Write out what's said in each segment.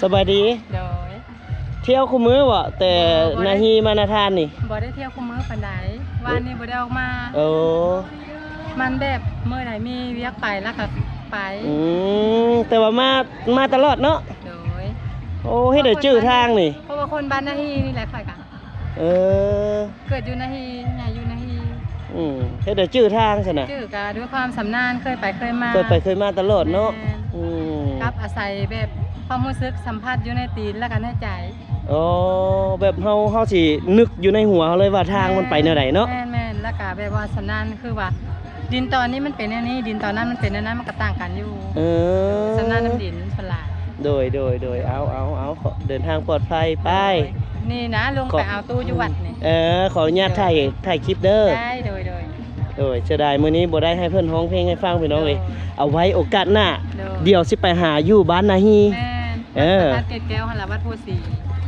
สบายดี โดยเที่ยวคุมือบ่แต่นาฮีมานาทานนี่บ่ได้เที่ยวคุมื้อปานใดวันนี้บ่ได้ออกมาโอ้มันแบบมื้อไหนมีเวียกไปแล้วก็ไปอืมแต่ว่ามามาตลอดเนาะโดยโอ้ให้ได้จื้อทางนี่เพราะว่าคนบ้านนาฮีนี่แหละค่อยกันเออเกิดอยู่นาฮีใหญ่อยู่นาฮีอืมให้ได้จื้อทางซะนะจื้อก็ด้วยความสำนาญเคยไปเคยมาเคยไปเคยมาตลอดเนาะแม่อืม ครับอาศัยแบบความรู้สึกสัมผัสอยู่ในตีนแล้วก็ในใจอ๋อแบบเฮาเฮาสินึกอยู่ในหัวเฮาเลยว่าทางมันไปแนวใดเนาะแม่นแม่นแล้วก็แบบว่าสำนาญคือว่า ดินตอนนี้มันเป็นอันนี้ ดินตอนนั้นมันเป็นอันนั้นมันก็ต่างกันอยู่เออสำนาญน้ำดินฉลาดโดยโดยโดยเอาเอาเอาขอเดินทางปลอดภัยไปนี่นะลงขอไปเอาตู้อยู่วัดนี่เออขออนุญาตถ่ายถ่ายคลิปเด้อได้โดย โดยโดยเสียดายมื้อนี้บ่ได้ให้เพิ่นร้องเพลงให้ฟังพี่น้องเลยเอาไว้โอกาสหน้าโดย เดี๋ยวสิไปหาอยู่บ้านนาฮี แม่นเออ วัดเกศแก้วหันละวัดโพสี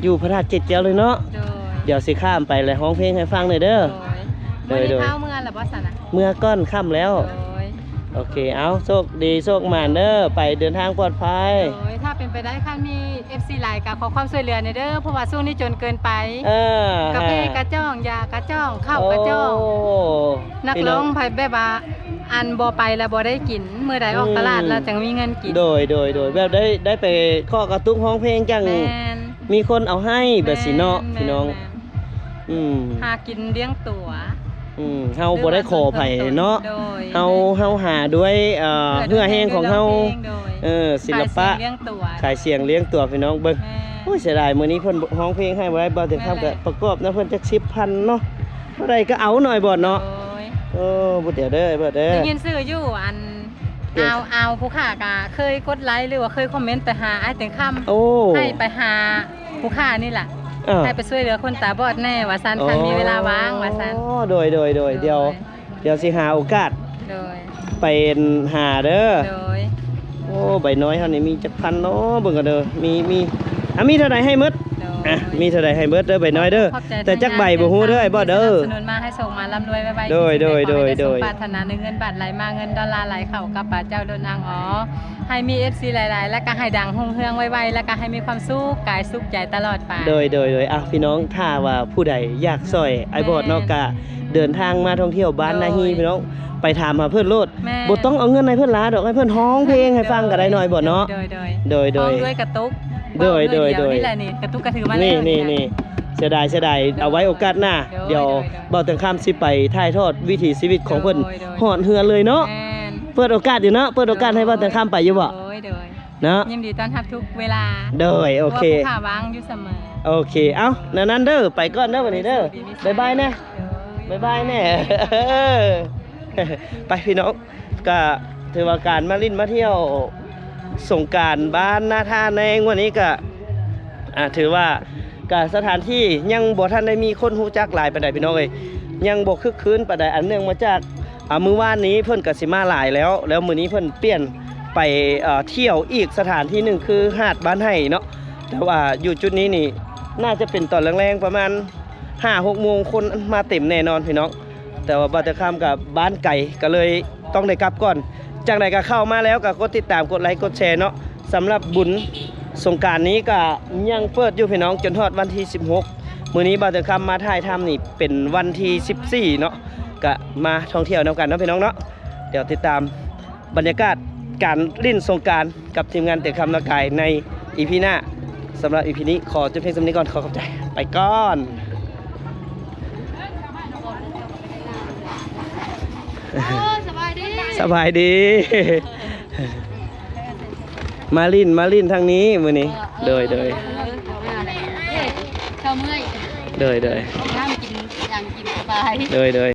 อยู่พระธาตุเจ็ดแก้วเลยเนาะโดยเดี๋ยวสิข้ามไปเลยร้องเพลงให้ฟังหน่อยเด้อ โดยโดเมื่ยอโดยนี้เท้าเมื่อละบอสนะเมื่อก้อนค่ำแล้ว โดยโอเคเอาโชคดีโชคหมานเด้อไปเดินทางปลอดภัย โดยถ้าเป็นไปได้ค่ะมี FC ไลน์กับขอความช่วยเหลือในอยเด้อเพราะว่าช่วงนี้จนเกินไปเออกาแฟกระจ้องยากระจ้องข้าวกระจ้อง โนักร้องไผแบบว่าอันบ่ไปแล้วบ่ได้กินเมื่อใดออกตลาดแล้วจังมีเงินกินโดยโดยโดยแบบได้ได้ไปข้อกระตุ้งห้องเพลงจังแม่นมีคนเอาให้แบบสิเนาะแม่พี่น้อง แม่อืมหากินเลี้ยงตัวอืมเฮาบ่ได้ขอไผเนาะ โดยเฮาเฮาหาด้วยเอ่อเพื่อแห้งของเฮา โดย เออศิลปะขายเสียงเลี้ยงตัวขายเสียงเลี้ยงตัวพี่น้องเบิ่งแม่โอ้ยเสียดายมื้อนี้เพิ่นร้องเพลงให้บ่ได้บ่ถึงครับแม่ก็ประกอบนะเพิ่นจัก10,000เนาะบ่ได้ก็เอาหน่อยบ่เนาะโดยโอ้บ่เดี๋ยวเด้อบ่เด้อได้ยินชื่ออยู่อันเดี๋ยวเอาเอาผู้ค้ากะเคยกดไลค์หรือว่าเคยคอมเมนต์ไปหาไอ้ายเต็งคำโอ้ให้ไปหาผู้ค้านี่แหละอ้าวให้ไปช่วยเหลือคนตาบอดแน่ว่าซันคันมีเวลาว่างว่าซันอ๋อโดยโดยโดยเดี๋ยว เดี๋ยวสิหาโอกาสโดยไปหาเด้อ โดยโอ้ใบน้อยเฮานี่มีจักพันเนาะเบิ่งกันเด้อมีมีอะมีเท่าใดให้หมดโดยอะมีเท่าใดให้เบิดเด้อใบน้อยเด้อขอบใจแต่จักใบบ่ฮู้เด้อไอ้บ่เด้อสนับสนุนมาให้ส่งมาร่ำรวยไว้ๆโดยโดยโดยโดยขอให้ไสมปรารถนาในเงินบาทไหลมาเงินดอลลาร์ไหลเข้ากับป่าเจ้าโดนนางอ๋อให้มี FC หลายๆ แล้วก็ให้ดังหุ่งเฮืองไวๆแล้วก็ให้มีความสุขกายสุขใจตลอดไปโดยโดยโดยอะพี่น้องถ้าว่าผู้ใดอยากซอยไอ้บอดเนาะกะ เดินทางมาท่องเที่ยวบ้านนาฮีพี่น้องไปถามหาเพื่อนโลดแม่บ่ต้องเอาเงินให้เพื่อนล้าดอกให้เพื่อนฮ้องเพลงให้ฟังก็ได้หน่อยบ่เนาะโดยโดยโดยโดยพร้อมด้วยกระตุกโดยโดยเว้าโดยนี่แหละนี่กระตุกกระถือมานี่แล้วนี่นี่เสียดายเสียดายเอาไว้โอกาสหน้าโดยเดี๋ยวโดยโดยเบาถึงข้ามสิไปถ่ายทอดวิถีชีวิตของเพิ่นโดยโดยหอนเฮือเลยเนาะแม่นเปิดโอกาสอยู่เนาะเปิดโอกาสให้เบาถึงข้ามไปอยู่บ่โดยโดยเนาะยินดีต้อนรับทุกเวลาโดยโอเคพราะว่าผู้ข่าวางอยู่เสมอโอเคเอ้านั้นนั้นเด้อไปก่อนเด้อวันนี้เด้อบ๊ายบายแน่โด บายบายแน่ไปพี่น้องก็ถือว่าการมาลิ้นมาเที่ยวสงการบ้านนาท่าในวันนี้ก็ถือว่าก็สถานที่ยังบ่ทันได้มีคนฮู้จักหลายปานใดพี่น้องเอ้ยยังบ่คึกคืนปานใดอันเนื่องมาจากมือวานนี้เพิ่นก็สิมาหลายแล้ว แล้วมือนี้เพิ่นเปลี่ยนไปเอ่อเที่ยวอีกสถานที่หนึ่งคือหาดบ้านไห้เนาะแต่ว่าอยู่จุดนี้นี่น่าจะเป็นตอนแรงๆประมาณ ห้าหกโมงคนมาเต็มแน่นอนพี่น้อง แต่ว่าบัตรคามกับบ้านไก่ก็เลยต้องได้กลับก่อน จากไหนก็เข้ามาแล้วก็กดติดตามกดไลค์กดแชร์เนาะสำหรับบุญสงการนี้ก็ยังเปิดอยู่พี่น้องจนทอดวันที่ 16 มื้อนี้บัตรคามมาถ่ายทำนี่เป็นวันที่ 14 เนาะก็มาท่องเที่ยวนํกันเนาะพี่น้องเนาะเดี๋ยวติดตามบรรยากาศการลิ่นสงการกับทีมงานเตะคำนากายในอีพีหน้าสำหรับอีพีนี้ขอจบเพียงสำนี้ก่อนขอขอบใจไปก่อน สบายดีสบายดี มาลินมาลินทางนี้มือนี้เดยเดยเช้าเมื่อยเดยเดยน้ำกินอย่างกินสบายเดยเดย